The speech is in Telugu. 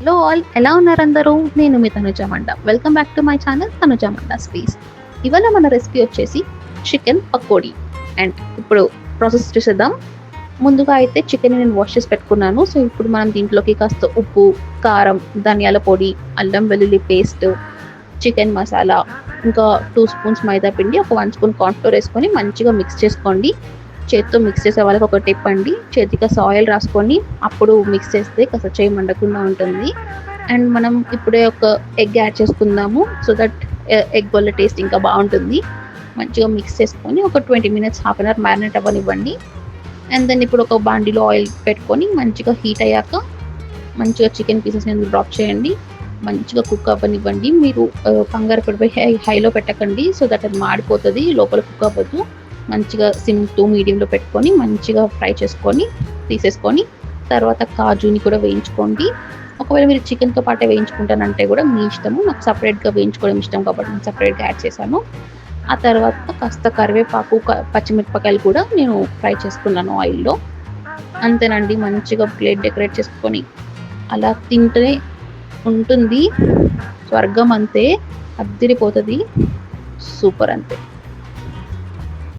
హలో ఆల్ ఎలా ఉన్నారు అందరూ? నేను మీ Tanuja Manda. Welcome back to my channel Tanuja Manda space ఇవాళ మన రెసిపీ వచ్చేసి చికెన్ పకోడీ. అండ్ ఇప్పుడు ప్రాసెస్ చూసేద్దాం. ముందుగా అయితే చికెన్ నేను వాష్ చేసి పెట్టుకున్నాను. సో ఇప్పుడు మనం దీంట్లోకి కాస్త ఉప్పు కారం ధనియాల పొడి అల్లం వెల్లుల్లి పేస్ట్ చికెన్ మసాలా ఇంకా టూ స్పూన్స్ మైదా పిండి ఒక వన్ స్పూన్ కార్న్ఫ్లోర్ వేసుకొని మంచిగా మిక్స్ చేసుకోండి. చేత్తో మిక్స్ చేసే వాళ్ళకి ఒక టిప్ అండి. చేతికి సాయిల్ రాసుకొని అప్పుడు మిక్స్ చేస్తే కాస్త చేయి మండకుండా ఉంటుంది. అండ్ మనం ఇప్పుడే ఒక ఎగ్ యాడ్ చేసుకుందాము. సో దట్ ఎగ్ వల్ల టేస్ట్ ఇంకా బాగుంటుంది. మంచిగా మిక్స్ చేసుకొని ఒక twenty minutes half an hour marinate అవ్వనివ్వండి. అండ్ దెన్ ఇప్పుడు ఒక బాండీలో ఆయిల్ పెట్టుకొని మంచిగా హీట్ అయ్యాక మంచిగా చికెన్ పీసెస్ అనేది డ్రాప్ చేయండి. మంచిగా కుక్ అవ్వనివ్వండి. మీరు uh, కంగారు పడిపోయి హై హైలో పెట్టకండి. సో దట్ అది మాడిపోతుంది లోపల కుక్ అవ్వద్దు మంచిగా సిమ్ టూ మీడియంలో పెట్టుకొని మంచిగా ఫ్రై చేసుకొని తీసేసుకొని తర్వాత కాజుని కూడా వేయించుకోండి. ఒకవేళ మీరు చికెన్తో పాటే వేయించుకుంటానంటే కూడా మీ ఇష్టము. నాకు సపరేట్గా వేయించుకోవడం ఇష్టం కాబట్టి నేను సపరేట్గా యాడ్ చేశాను. ఆ తర్వాత కాస్త కరివేపాకు పచ్చిమిరపకాయలు కూడా నేను ఫ్రై చేసుకున్నాను ఆయిల్లో. అంతేనండి మంచిగా ప్లేట్ డెకరేట్ చేసుకొని అలా తింటే ఉంటుంది. స్వర్గం అంతే అద్దిరిపోతుంది. సూపర్ అంతే.